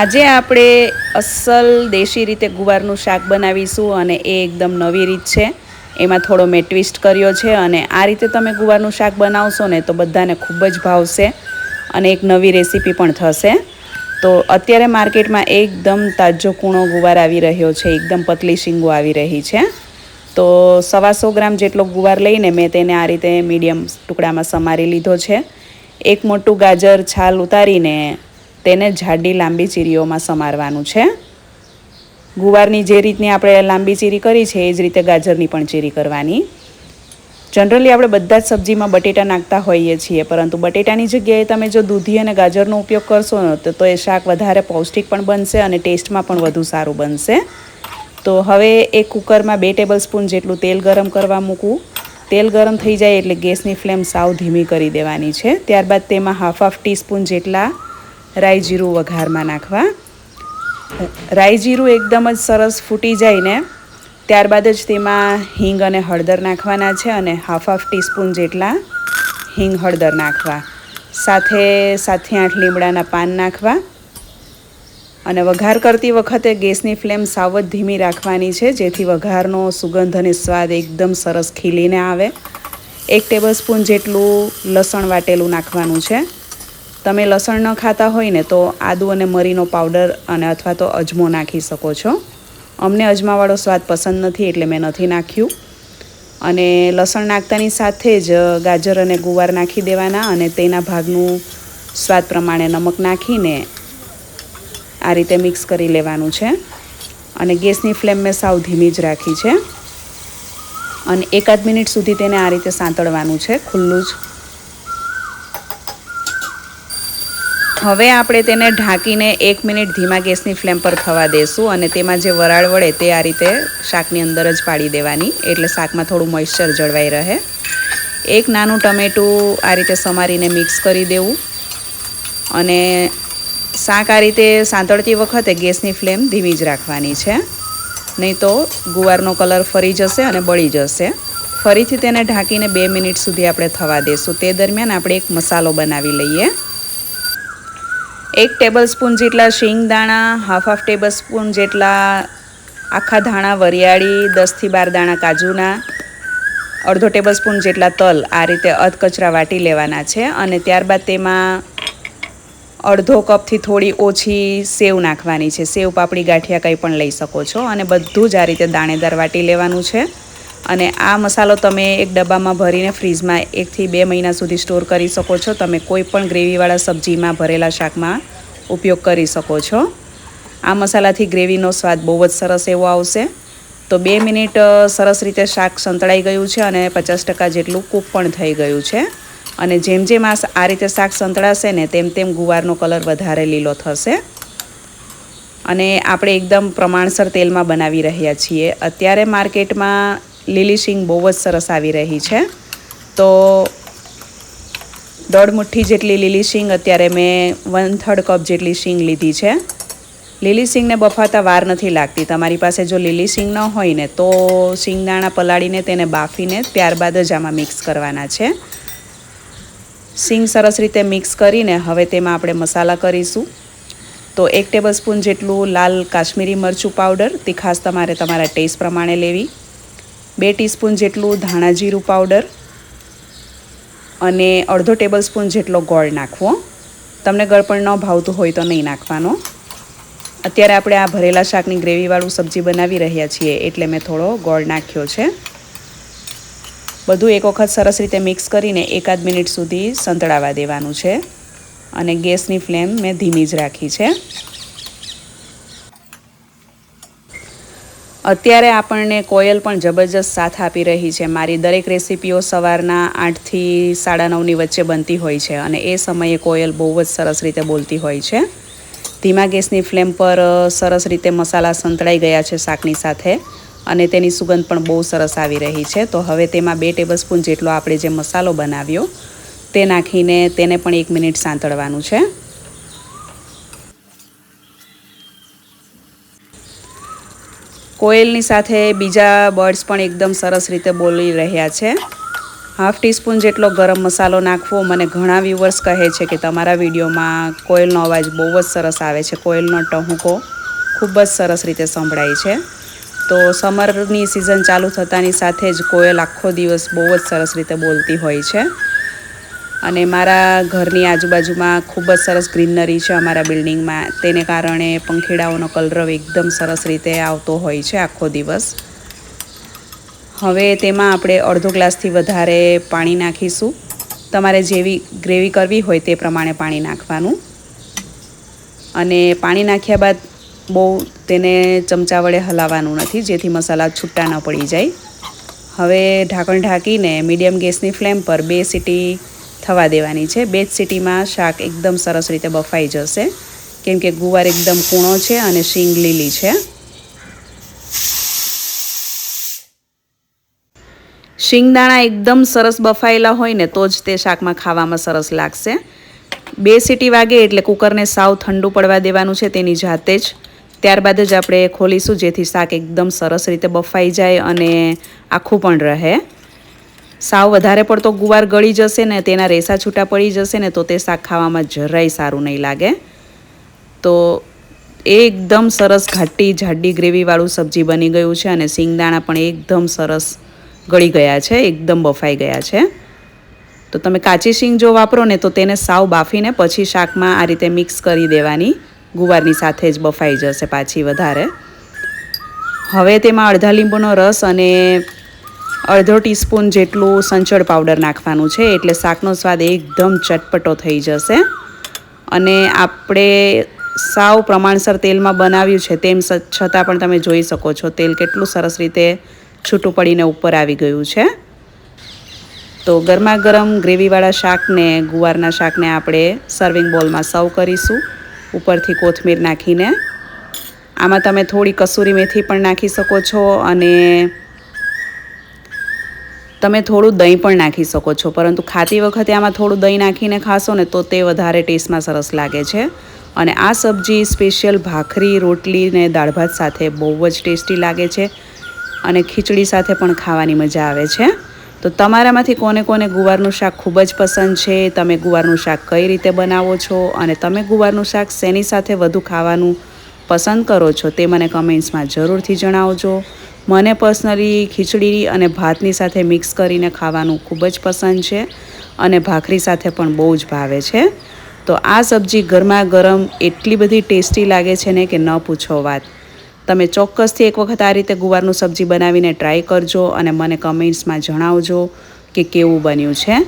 આજે આપણે અસલ દેશી રીતે ગુવારનું શાક બનાવીશું અને એ એકદમ નવી રીત છે. એમાં થોડો મેં ટ્વિસ્ટ કર્યો છે અને આ રીતે તમે ગુવારનું શાક બનાવશો ને તો બધાને ખૂબ જ ભાવશે અને એક નવી રેસીપી પણ થશે. તો અત્યારે માર્કેટમાં એકદમ તાજો કૂણો ગુવાર આવી રહ્યો છે, એકદમ પતલી શીંગો આવી રહી છે. તો સવાસો ગ્રામ જેટલો ગુવાર લઈને મેં તેને આ રીતે મીડિયમ ટુકડામાં સમારી લીધો છે. એક મોટું ગાજર છાલ ઉતારીને તેને જાડી લાંબી ચીરીઓમાં સમારવાનું છે. ગુવારની જે રીતની આપણે લાંબી ચીરી કરી છે, એ જ રીતે ગાજરની પણ ચીરી કરવાની. જનરલી આપણે બધા જ સબ્જીમાં બટેટા નાખતા હોઈએ છીએ, પરંતુ બટેટાની જગ્યાએ તમે જો દૂધી અને ગાજરનો ઉપયોગ કરશો ને, તો એ શાક વધારે પૌષ્ટિક પણ બનશે અને ટેસ્ટમાં પણ વધુ સારું બનશે. તો હવે એ કુકરમાં બે ટેબલ સ્પૂન જેટલું તેલ ગરમ કરવા મૂકવું. તેલ ગરમ થઈ જાય એટલે ગેસની ફ્લેમ સાવ ધીમી કરી દેવાની છે. ત્યારબાદ તેમાં હાફ હાફ ટીસ્પૂન જેટલા રાઈ જીરું વઘારમાં નાખવા. રાઈ જીરું એકદમ જ સરસ ફૂટી જાય ને ત્યારબાદ જ તેમાં હિંગ અને હળદર નાખવાના છે અને હાફ હાફ ટીસ્પૂન જેટલા હિંગ હળદર નાખવા. સાથે સાતથી આઠ લીમડાના પાન નાખવા. અને વઘાર કરતી વખતે ગેસની ફ્લેમ સાવ જ ધીમી રાખવાની છે, જેથી વઘારનો સુગંધ અને સ્વાદ એકદમ સરસ ખીલીને આવે. એક ટેબલ સ્પૂન જેટલું લસણ વાટેલું નાખવાનું છે. તમે લસણ ન ખાતા હોય ને તો આદુ અને મરીનો પાવડર અને અથવા તો અજમો નાખી શકો છો. અમને અજમાવાળો સ્વાદ પસંદ નથી એટલે મેં નથી નાખ્યું. અને લસણ નાખતાની સાથે જ ગાજર અને ગુવાર નાખી દેવાના અને તેના ભાગનું સ્વાદ પ્રમાણે નમક નાખીને આ રીતે મિક્સ કરી લેવાનું છે. અને ગેસની ફ્લેમ મેં સાવ ધીમી જ રાખી છે. અને એકાદ મિનિટ સુધી તેને આ રીતે સાંતળવાનું છે, ખુલ્લું જ. હવે આપણે તેને ઢાંકીને એક મિનિટ ધીમા ગેસની ફ્લેમ પર થવા દેશું અને તેમાં જે વરાળ વળે તે આ રીતે શાકની અંદર જ પાડી દેવાની. એટલે શાકમાં થોડું મોઇશ્ચર જળવાઈ રહે. એક નાનું ટમેટું આ રીતે સમારીને મિક્સ કરી દેવું. અને શાક આ રીતે સાંતળતી વખતે ગેસની ફ્લેમ ધીમી જ રાખવાની છે. નહીં તો ગુવારનો કલર ફરી જશે અને બળી જશે. ફરીથી તેને ઢાંકીને બે મિનિટ સુધી આપણે થવા દઈશું તે દરમિયાન આપણે એક મસાલો બનાવી લઈએ. એક ટેબલ સ્પૂન જેટલા શીંગ દાણા હાફ હાફ ટેબલ સ્પૂન જેટલા આખા ધાણા વરિયાળી, દસથી બાર દાણા કાજુના, અડધો ટેબલ સ્પૂન જેટલા તલ આ રીતે અધકચરા વાટી લેવાના છે અને ત્યારબાદ તેમાં અડધો કપથી થોડી ઓછી સેવ નાખવાની છે. સેવ પાપડી ગાંઠિયા કંઈ પણ લઈ શકો છો અને બધું જ આ રીતે દાણેદાર વાટી લેવાનું છે. અને આ મસાલો તમે એક ડબ્બામાં ભરીને ફ્રીજમાં એકથી બે મહિના સુધી સ્ટોર કરી શકો છો. તમે કોઈ પણ ગ્રેવીવાળા સબ્જીમાં ભરેલા શાકમાં ઉપયોગ કરી શકો છો. આ મસાલાથી ગ્રેવીનો સ્વાદ બહુ જ સરસ એવો આવશે. તો બે મિનિટ સરસ રીતે શાક સંતળાઈ ગયું છે અને પચાસ ટકા જેટલું કૂક પણ થઈ ગયું છે. અને જેમ જેમ આ આ રીતે શાક સંતળાશે ને તેમ તેમ ગુવારનો કલર વધારે લીલો થશે. અને આપણે એકદમ પ્રમાણસર તેલમાં બનાવી રહ્યા છીએ. અત્યારે માર્કેટમાં લીલી શીંગ બહુ જ સરસ આવી રહી છે. તો દોઢ મુઠ્ઠી જેટલી લીલી શીંગ અત્યારે મેં વન થર્ડ કપ જેટલી શીંગ લીધી છે. લીલી શીંગને બફાતા વાર નથી લાગતી. તમારી પાસે જો લીલી શીંગ ન હોય ને, તો શીંગદાણા પલાળીને તેને બાફીને ત્યારબાદ જ આમાં મિક્સ કરવાના છે. શીંગ સરસ રીતે મિક્સ કરીને હવે તેમાં આપણે મસાલા કરીશું. તો એક ટેબલ સ્પૂન જેટલું લાલ કાશ્મીરી મરચું પાવડર તીખાસ તમારે તમારા ટેસ્ટ પ્રમાણે લેવી. બે ટીસ્પૂન જેટલું ધાણા જીરું પાવડર અને અડધો ટેબલ સ્પૂન જેટલો ગોળ નાખવો. તમને ગળપણ ન ભાવતું હોય તો નહીં નાખવાનો. અત્યારે આપણે આ ભરેલા શાકની ગ્રેવીવાળું સબ્જી બનાવી રહ્યા છીએ એટલે મેં થોડો ગોળ નાખ્યો છે. બધું એક વખત સરસ રીતે મિક્સ કરીને એકાદ મિનિટ સુધી સંતળાવા દેવાનું છે. અને ગેસની ફ્લેમ મેં ધીમી જ રાખી છે. અત્યારે આપણને કોયલ પણ જબરજસ્ત સાથ આપી રહી છે. મારી દરેક રેસીપીઓ સવારના આઠથી સાડા નવની વચ્ચે બનતી હોય છે અને એ સમયે કોયલ બહુ જ સરસ રીતે બોલતી હોય છે. ધીમા ગેસની ફ્લેમ પર સરસ રીતે મસાલા સંતળાઈ ગયા છે શાકની સાથે અને તેની સુગંધ પણ બહુ સરસ આવી રહી છે. તો હવે તેમાં બે ટેબલસ્પૂન જેટલો આપણે જે મસાલો બનાવ્યો તે નાખીને તેને પણ એક મિનિટ સાંતળવાનું છે. કોયલની સાથે બીજા બર્ડ્સ પણ એકદમ સરસ રીતે બોલી રહ્યા છે. હાફ ટીસ્પૂન જેટલો ગરમ મસાલો નાખવો મને ઘણા વ્યુવર્સ કહે છે કે તમારા વિડીયોમાં કોયલનો અવાજ બહુ જ સરસ આવે છે. કોયલનો ટહુકો ખૂબ જ સરસ રીતે સંભળાય છે. તો સમરની સિઝન ચાલુ થતાની સાથે જ કોયલ આખો દિવસ બહુ જ સરસ રીતે બોલતી હોય છે. અને મારા ઘરની આજુબાજુમાં ખૂબ જ સરસ ગ્રીનરી છે અમારા બિલ્ડિંગમાં. તેને કારણે પંખીડાઓનો કલરવ એકદમ સરસ રીતે આવતો હોય છે આખો દિવસ. હવે તેમાં આપણે અડધો ગ્લાસથી વધારે પાણી નાખીશું. તમારે જેવી ગ્રેવી કરવી હોય તે પ્રમાણે પાણી નાખવાનું. અને પાણી નાખ્યા બાદ બહુ તેને ચમચા વડે હલાવવાનું નથી, જેથી મસાલા છૂટા ન પડી જાય. હવે ઢાંકણ ઢાંકીને મીડિયમ ગેસની ફ્લેમ પર બે સીટી થવા દેવાની છે. બે સીટીમાં શાક એકદમ સરસ રીતે બફાઈ જશે. કેમ કે ગુવાર એકદમ કૂણો છે અને શીંગ લીલી છે. શીંગદાણા એકદમ સરસ બફાયેલા હોય ને તો જ તે શાકમાં ખાવામાં સરસ લાગશે. બે સીટી વાગે એટલે કુકરને સાવ ઠંડુ પડવા દેવાનું છે તેની જાતે જ. ત્યારબાદ જ આપણે ખોલીશું જેથી શાક એકદમ સરસ રીતે બફાઈ જાય અને આખું પણ રહે. સાવ વધારે પડતો ગુવાર ગળી જશે ને તેના રેસા છૂટા પડી જશે ને તો તે શાક ખાવામાં જરાય સારું નહીં લાગે. તો એકદમ સરસ ઘાટી જાડી ગ્રેવીવાળું સબ્જી બની ગયું છે અને સિંગદાણા પણ એકદમ સરસ ગળી ગયા છે, એકદમ બફાઈ ગયા છે. તો તમે કાચી શીંગ જો વાપરો ને તો તેને સાવ બાફીને પછી શાકમાં આ રીતે મિક્સ કરી દેવાની. ગુવારની સાથે જ બફાઈ જશે પાછી વધારે. હવે તેમાં અડધા લીંબુનો રસ અને અડધો ટીસ્પૂન જેટલું સંચળ પાવડર નાખવાનું છે એટલે શાકનો સ્વાદ એકદમ ચટપટો થઈ જશે. અને આપણે સાવ પ્રમાણસર તેલમાં બનાવ્યું છે તેમ છતાં પણ તમે જોઈ શકો છો તેલ કેટલું સરસ રીતે છૂટું પડીને ઉપર આવી ગયું છે. તો ગરમા ગરમ ગ્રેવીવાળા શાકને, ગુવારના શાકને આપણે સર્વિંગ બોલમાં સર્વ કરીશું. ઉપરથી કોથમીર નાખીને. આમાં તમે થોડી કસૂરી મેથી પણ નાખી શકો છો અને તમે થોડું દહીં પણ નાખી શકો છો, પરંતુ ખાતી વખતે આમાં થોડું દહીં નાખીને ખાશો ને તો તે વધારે ટેસ્ટમાં સરસ લાગે છે. અને આ સબ્જી સ્પેશિયલ ભાખરી, રોટલી ને દાળ ભાત સાથે બહુ જ ટેસ્ટી લાગે છે અને ખીચડી સાથે પણ ખાવાની મજા આવે છે. તો તમારામાંથી કોને કોને ગુવારનું શાક ખૂબ જ પસંદ છે? તમે ગુવારનું શાક કઈ રીતે બનાવો છો? અને તમે ગુવારનું શાક શેની સાથે વધુ ખાવાનું પસંદ કરો છો તે મને કમેન્ટ્સમાં જરૂરથી જણાવજો. મને પર્સનલી ખીચડી અને ભાતની સાથે મિક્સ કરીને ખાવાનું ખૂબ જ પસંદ છે અને ભાખરી સાથે પણ બહુ જ ભાવે છે. તો આ સબ્જી ગરમા ગરમ એટલી બધી ટેસ્ટી લાગે છે ને કે ન પૂછો વાત. તમે ચોક્કસથી એક વખત આ રીતે ગુવારનું સબ્જી બનાવીને ટ્રાય કરજો અને મને કમેન્ટ્સમાં જણાવજો કે કેવું બન્યું છે.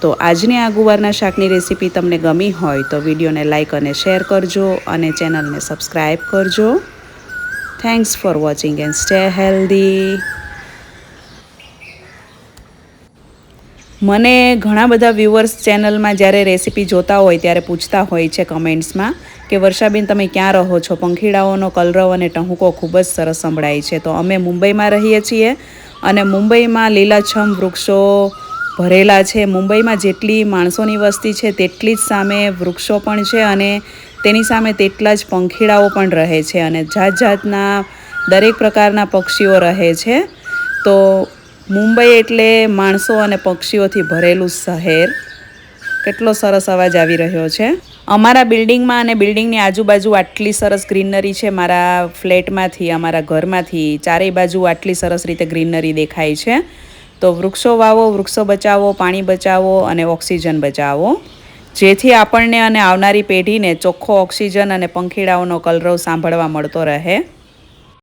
તો આજની આ ગુવારના શાકની રેસીપી તમને ગમી હોય તો વિડીયોને લાઇક અને શેર કરજો અને ચેનલને સબસ્ક્રાઈબ કરજો. Thanks for watching and stay healthy મને ઘણા બધા વ્યુઅર્સ ચેનલમાં જ્યારે રેસીપી જોતા હોય, ત્યારે પૂછતા હોય છે કમેન્ટ્સમાં કે, વર્ષાબેન, તમે ક્યાં રહો છો? પંખીડાઓનો કલરવ અને ટહુકો ખૂબ જ સરસ સંભળાય છે. તો અમે મુંબઈમાં રહીએ છીએ અને મુંબઈમાં લીલાછમ વૃક્ષો ભરેલા છે. મુંબઈમાં જેટલી માણસોની વસ્તી છે, તેટલી જ સામે વૃક્ષો પણ છે અને તેની સામે તેટલા જ પંખીડાઓ પણ રહે છે અને જાત જાતના દરેક પ્રકારના પક્ષીઓ રહે છે. તો મુંબઈ એટલે માણસો અને પક્ષીઓથી ભરેલું શહેર. કેટલો સરસ અવાજ આવી રહ્યો છે. અમારા બિલ્ડિંગમાં અને બિલ્ડિંગની આજુબાજુ આટલી સરસ ગ્રીનરી છે. મારા ફ્લેટમાંથી, અમારા ઘરમાંથી ચારેય બાજુ આટલી સરસ રીતે ગ્રીનરી દેખાય છે. તો વૃક્ષો વાવો, વૃક્ષો બચાવો, પાણી બચાવો અને ઓક્સિજન બચાવો. જેથી આપણને અને આવનારી પેઢીને ચોખ્ખો ઓક્સિજન અને પંખીડાઓનો કલરવ સાંભળવા મળતો રહે.